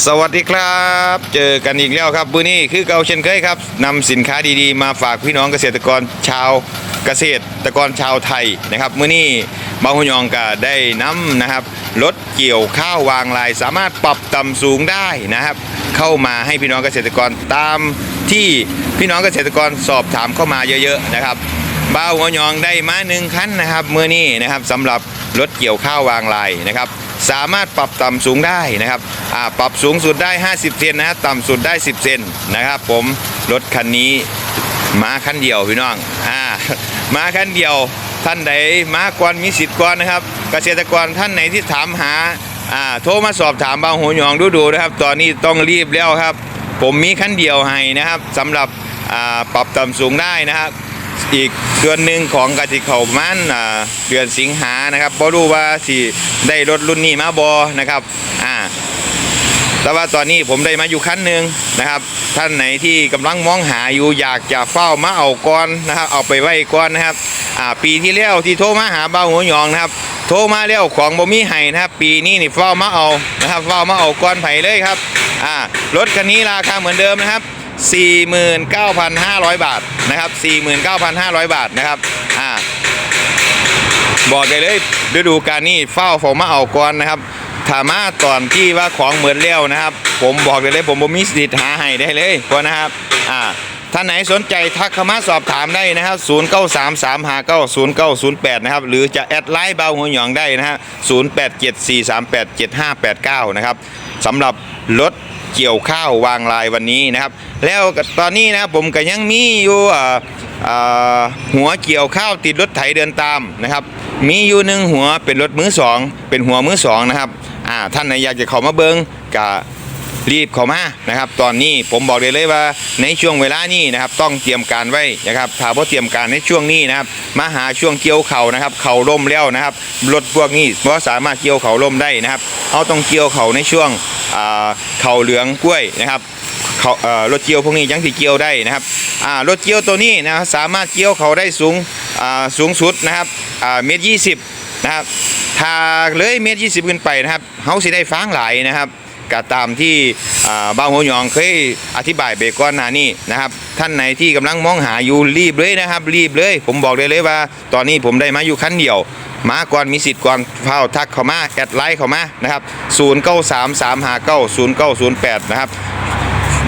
สวัสดีครับ เจอกันอีกแล้วครับมื้อนี้คือเก่าเช่นเคยครับนำสินค้าดีๆ มาฝากพี่น้องเกษตรกรชาวเกษตรกรชาวไทยนะครับมื้อนี้บางหุยองก็ได้นำนะครับรถเกี่ยวข้าววางลาย สามารถปรับต่ำสูงได้นะครับ เข้ามาให้พี่น้องเกษตรกรตามที่พี่น้องเกษตรกรสอบถามเข้ามาเยอะๆนะครับบ้าวหัวยองได้มาหนึ่งคันนะครับเมื่อนี้นะครับสำหรับรถเกี่ยวข้าววางลายนะครับ สามารถปรับต่ำสูงได้นะครับอ่าปรับสูงสุดได้ 50 เซนนะต่ำสุดได้ 10 เซนนะครับ ผมรถคันนี้มาคันเดียวพี่น้องอ่ามาคันเดียวท่านใดมาก่อนมีสิทธิ์ก่อนนะครับ เกษตรกรท่านไหนที่ถามหาอ่าโทรมาสอบถามบาวหัวยองดูดูนะครับ ตอนนี้ต้องรีบแล้วครับ ผมมีคันเดียวให้นะครับสำหรับอ่าปรับต่ำสูงได้นะครับ อีกเดือนหนึ่งของกติเขามันอ่าเดือนสิงหานะครับบ่รู้ว่าสิได้รถรุ่นนี้มาบอนะครับอ่าแต่ว่าตอนนี้ผมได้มาอยู่คันหนึ่งนะครับ ท่านไหนที่กำลังมองหาอยู่อยากจะเฝ้ามาเอาก่อนนะครับ เอาไปไว้ก่อนนะครับอ่าปีที่แล้วที่โทรมาหาเบ้าหัวหยองนะครับ โทรมาแล้วของบ่มีให้นะครับ ปีนี้นี่เฝ้ามาเอานะครับเฝ้ามาเอาก่อนไผ่เลยครับอ่ารถคันนี้ราคาเหมือนเดิมนะครับ 49,500 บาทนะครับ 49,500 บาทนะครับอ่าบอกได้เลยฤดูกาลนี้เฝ้าผมมาเอาก่อนนะครับถามาตอนที่ว่าของเหมือนเลี้ยวนะครับ ผมบอกได้เลยผมบ่มีสิทธิ์หาให้ได้เลยก่อนนะครับอ่าท่านไหนสนใจทักเข้ามาสอบถามได้นะครับ 0933590908 นะครับ หรือจะแอดไลน์เบาหัวหยองได้นะฮะ 0874387589 นะครับสำหรับรถ เกี่ยวข้าววางลายวันนี้นะครับ แล้วตอนนี้นะครับผมก็ยังมีอยู่หัวเกี่ยวข้าวติดรถไถเดินตามนะครับ มีอยู่หนึ่งหัวเป็นรถมือสองเป็นหัวมือสองนะครับท่านไหนอยากจะเข้ามาเบิงก็ รีบเข้ามานะครับ ตอนนี้ผมบอกเลยเลยว่าในช่วงเวลานี้นะครับ ต้องเตรียมการไว้นะครับถ้าพ่เตรียมการในช่วงนี้นะครับ มาหาช่วงเกี่ยวเข่านะครับ เข่าล่มแล้วนะครับรถพวกนี้เพราะสามารถเกี่ยวเข่าล่มได้นะครับเอาต้องเกี่ยวเข่าในช่วงเข่าเหลืองกล้วยนะครับรถเกี่ยวพวกนี้ยังที่เกี่ยวได้นะครับรถเกี่ยวตัวนี้นะสามารถเกี่ยวเขาได้สูงสูงสุดนะครับเมตรยี่สิบนะครับถ้าเลยเมตรยี่สิบขึ้นไปนะครับเขาสิได้ฟางหลายนะครับ ก็ตามที่บ้าวหัวยองเคยอธิบายไปก่อนหน้านี้นะครับ ท่านไหนที่กำลังมองหาอยู่รีบเลยนะครับ รีบเลย ผมบอกเลยเลยว่า ตอนนี้ผมได้มาอยู่คันเดียวมาก่อนมีสิทธิ์ก่อนเฝ้าทักเข้ามาแอดไลน์เข้ามานะครับ0 9 3 3 5 9 0 9 0 8 นะครับ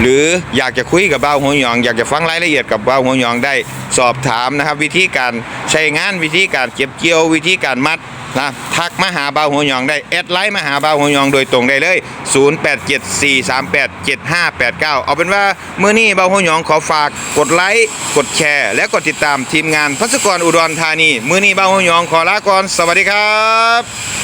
หรืออยากจะคุยกับบ้าวหัวยอง อยากจะฟังรายละเอียดกับบ้าวหัวยองได้สอบถามนะครับ วิธีการใช้งานวิธีการเก็บเกี่ยววิธีการมัด นะทักมาหาบาวหัวยองได้แอดไลน์มาหาบาวหัวยองโดยตรงได้เลย 0874387589 เอาเป็นว่าเมื่อนี้บาวหัวยองขอฝากกดไลค์กดแชร์ และกดติดตามทีมงานพัสกรอุดรธานีเมื่อนี้บาวหัวยองขอลาก่อนสวัสดีครับ